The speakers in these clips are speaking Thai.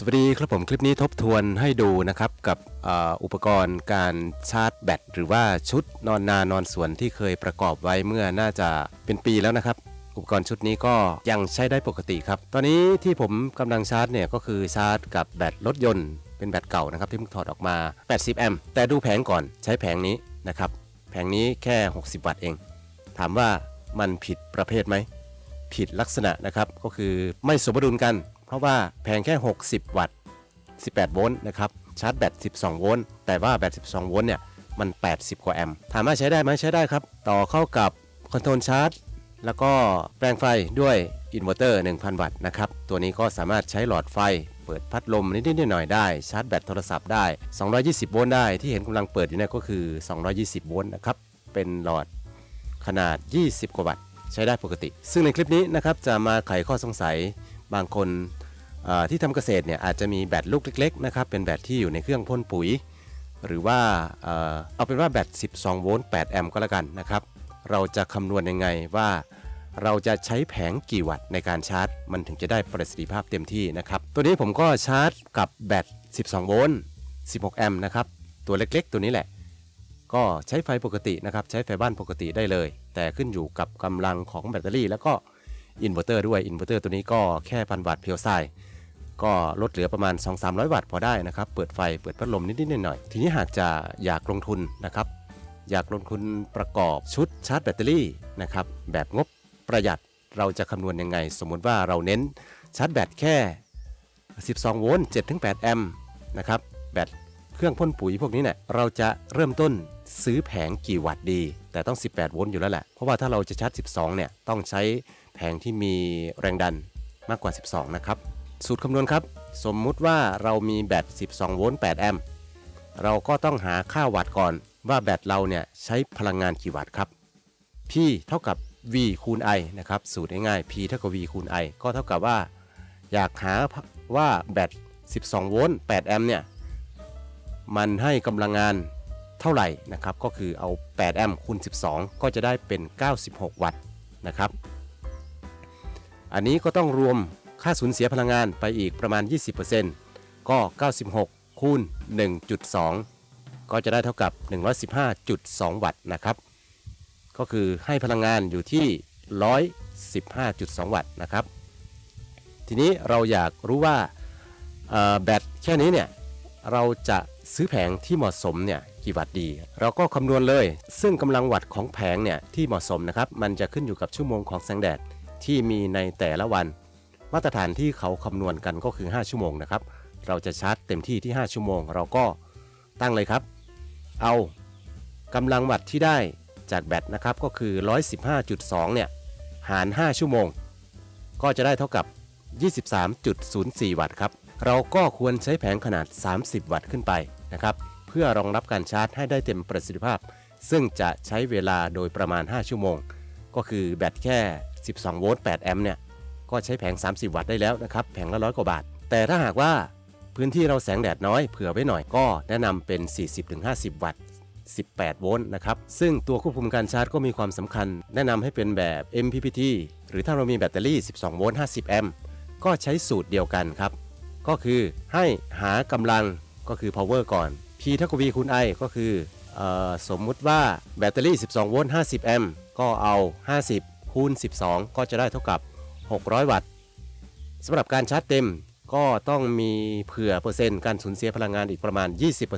สวัสดีครับผมคลิปนี้ทบทวนให้ดูนะครับกับอ,อุปกรณ์การชาร์จแบตหรือว่าชุดนอนนานอนสวนที่เคยประกอบไว้เมื่อน่าจะเป็นปีแล้วนะครับ อุปกรณ์ชุดนี้ก็ยังใช้ได้ปกติครับ ตอนนี้ที่ผมกำลังชาร์จเนี่ยก็คือชาร์จกับแบตรถยนต์เป็นแบตเก่านะครับที่เพิ่งถอดออกมา 80 แอมป์แต่ดูแผงก่อนใช้แผงนี้นะครับแผงนี้แค่ 60 วัตต์เอง ถามว่ามันผิดประเภทไหมผิดลักษณะนะครับก็คือไม่สมดุลกัน เพราะว่าแผงแค่ 60 วัตต์ 18 โวลต์นะครับ ชาร์จแบต 12 โวลต์ แต่ว่าแบต 12 โวลต์เนี่ย มัน 80 กว่าแอมป์ ถามว่าใช้ได้ไหมใช้ได้ครับ ต่อเข้ากับคอนโทรลชาร์จ แล้วก็แปลงไฟด้วยอินเวอร์เตอร์ 1,000 วัตต์นะครับ ตัวนี้ก็สามารถใช้หลอดไฟ เปิดพัดลมนิดๆหน่อยๆได้ ชาร์จแบตโทรศัพท์ได้ 220 โวลต์ได้ ที่เห็นกำลังเปิดอยู่เนี่ยก็คือ 220 โวลต์นะครับ เป็นหลอดขนาด 20 กว่าวัตต์ ใช้ได้ปกติ ซึ่งในคลิปนี้นะครับจะมาไขข้อสงสัย บางคนที่ทำเกษตรเนี่ยอาจจะมีแบตลูกเล็กๆนะครับเป็นแบตที่อยู่ในเครื่องพ่นปุ๋ย หรือว่าเอาเป็นว่าแบต 12 โวลต์ 8 แอมป์ก็แล้วกันนะครับ เราจะคำนวณยังไงว่าเราจะใช้แผงกี่วัตต์ในการชาร์จ มันถึงจะได้ประสิทธิภาพเต็มที่นะครับ ตัวนี้ผมก็ชาร์จกับแบต 12 โวลต์ 16 แอมป์นะครับ ตัวเล็กๆ ตัวนี้แหละ ก็ใช้ไฟปกตินะครับ ใช้ไฟบ้านปกติได้เลย แต่ขึ้นอยู่กับกำลังของแบตเตอรี่ แล้วก็ อินเวอร์เตอร์ด้วยอินเวอร์เตอร์ตัวนี้ก็แค่พันวัตต์เพียวไซก็ลดเหลือประมาณ 2-300 วัตต์พอได้นะครับ เปิดไฟเปิดพัดลมนิดๆหน่อยๆทีนี้หากจะอยากลงทุนนะครับ อยากลงทุนประกอบชุดชาร์จแบตเตอรี่นะครับแบบงบประหยัดเราจะคำนวณยังไง สมมุติว่าเราเน้นชาร์จแบตแค่ 12 โวลต์7-8 แอมป์นะครับแบตเครื่องพ่นปุ๋ยพวกนี้เนี่ยเราจะเริ่มต้น ซื้อแผงกี่วัตต์ดี แต่ต้อง 18 โวลต์อยู่แล้วแหละ เพราะว่าถ้าเราจะชาร์จ 12 เนี่ย ต้องใช้แผงที่มีแรงดันมากกว่า 12 นะครับ สูตรคำนวณครับ สมมุติว่าเรามีแบต 12 โวลต์ 8 แอมป์ เราก็ต้องหาค่าวัตต์ก่อน ว่าแบตเราเนี่ยใช้พลังงานกี่วัตต์ครับ P เท่ากับ V คูณ I นะครับ สูตรง่ายๆ P เท่ากับ V คูณ I ก็เท่ากับว่า อยากหาว่าแบต 12 โวลต์ 8 แอมป์เนี่ย มันให้กำลังงาน เท่าไหร่นะครับก็คือเอา 8 แอมป์คูณ 12 ก็จะได้เป็น 96 วัตต์นะครับ อันนี้ก็ต้องรวมค่าสูญเสียพลังงานไปอีกประมาณ 20%ก็ 96 คูณ 1.2 ก็จะได้เท่ากับ 115.2 วัตต์นะครับ ก็คือให้พลังงานอยู่ที่ 115.2 วัตต์นะครับ ทีนี้เราอยากรู้ว่าแบตแค่นี้เนี่ยเราจะซื้อแผงที่เหมาะสมเนี่ยกี่วัตต์ดี เราก็คำนวณเลย ซึ่งกำลังวัตต์ของแผงเนี่ยที่เหมาะสมนะครับมันจะขึ้นอยู่กับชั่วโมงของแสงแดดที่มีในแต่ละวัน มาตรฐานที่เขาคำนวณกันก็คือ 5 ชั่วโมงนะครับเราจะชาร์จเต็มที่ที่ 5 ชั่วโมง เราก็ตั้งเลยครับ เอากำลังวัตต์ที่ได้จากแบตนะครับก็คือ 115.2 เนี่ยหาร 5 ชั่วโมง ก็จะได้เท่ากับ 23.04 วัตต์ครับ เราก็ควรใช้แผงขนาด 30 วัตต์ขึ้นไปนะครับ เพื่อรองรับการชาร์จให้ได้เต็มประสิทธิภาพ ซึ่งจะใช้เวลาโดยประมาณ 5 ชั่วโมง ก็คือแบตแค่ 12 โวลต์ 8 แอมป์เนี่ย ก็ใช้แผง 30 วัตต์ได้แล้วนะครับ แผงละร้อยกว่าบาท แต่ถ้าหากว่าพื้นที่เราแสงแดดน้อยเผื่อไว้หน่อยก็แนะนำเป็น 40-50 วัตต์ 18 โวลต์นะครับ ซึ่งตัวควบคุมการชาร์จก็มีความสำคัญ แนะนำให้เป็นแบบ MPPT หรือถ้าเรามีแบตเตอรี่ 12 โวลต์ 50 แอมป์ ก็ใช้สูตรเดียวกันครับ ก็คือให้หากำลังก็คือ power ก่อน P เท่ากับ V คูณ I ก็คืออสมมุติว่าแบตเตอรี่ 12 โวลต์ 50 แอมป์ ก็เอา 50 คูณ 12 ก็จะได้เท่ากับ 600 วัตต์สำหรับการชาร์จเต็มก็ต้องมีเผื่อเปอร์เซ็นต์การสูญเสียพลังงานอีกประมาณ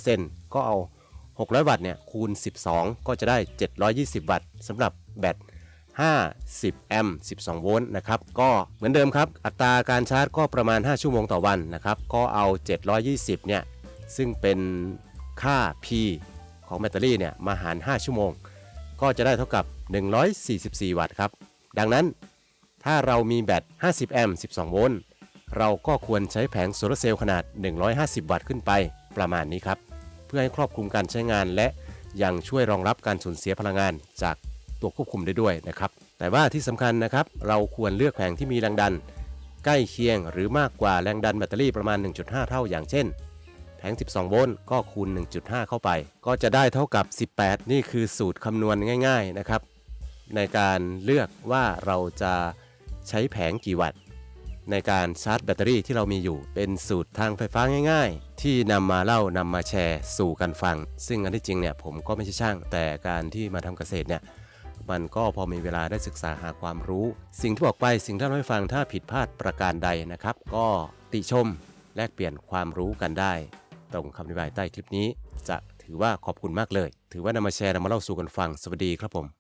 20%ก็เอา 600 วัตต์เนี่ยคูณ 12 ก็จะได้ 720 วัตต์สำหรับแบต50 แอมป์ 12 โวลต์นะครับ ก็เหมือนเดิมครับ อัตราการชาร์จก็ประมาณ 5 ชั่วโมงต่อวันนะครับ ก็เอา 720 เนี่ย ซึ่งเป็น ค่า P ของแบตเตอรี่เนี่ยมาหาร 5 ชั่วโมง ก็จะได้เท่ากับ 144 วัตต์ครับ ดังนั้นถ้าเรามีแบต 50 แอมป์ 12 โวลต์ เราก็ควรใช้แผงโซลาร์เซลล์ขนาด 150 วัตต์ขึ้นไปประมาณนี้ครับ เพื่อให้ครอบคลุมการใช้งานและยังช่วยรองรับการสูญเสียพลังงานจากตัวควบคุมได้ด้วยนะครับ แต่ว่าที่สำคัญนะครับ เราควรเลือกแผงที่มีแรงดัน ใกล้เคียงหรือมากกว่าแรงดันแบตเตอรี่ประมาณ 1.5 เท่าอย่างเช่น แผง 12 โวลต์ก็คูณ 1.5 เข้าไป ก็จะได้เท่ากับ 18 นี่คือสูตรคำนวณง่าย ๆนะครับ ในการเลือกว่าเราจะใช้แผงกี่วัตต์ ในการชาร์จแบตเตอรี่ที่เรามีอยู่ เป็นสูตรทางไฟฟ้าง่าย ๆ ที่นำมาเล่านำมาแชร์สู่กันฟัง ซึ่งอันที่จริงเนี่ยผมก็ไม่ใช่ช่าง แต่การที่มาทำเกษตรเนี่ยมันก็พอมีเวลาได้ศึกษาหาความรู้ สิ่งที่บอกไปสิ่งที่เราให้ฟังถ้าผิดพลาดประการใดนะครับ ก็ติชมแลกเปลี่ยนความรู้กันได้ ตรงคำอธิบายใต้คลิปนี้ จะถือว่าขอบคุณมากเลย ถือว่านำมาแชร์นำมาเล่าสู่กันฟังสวัสดีครับผม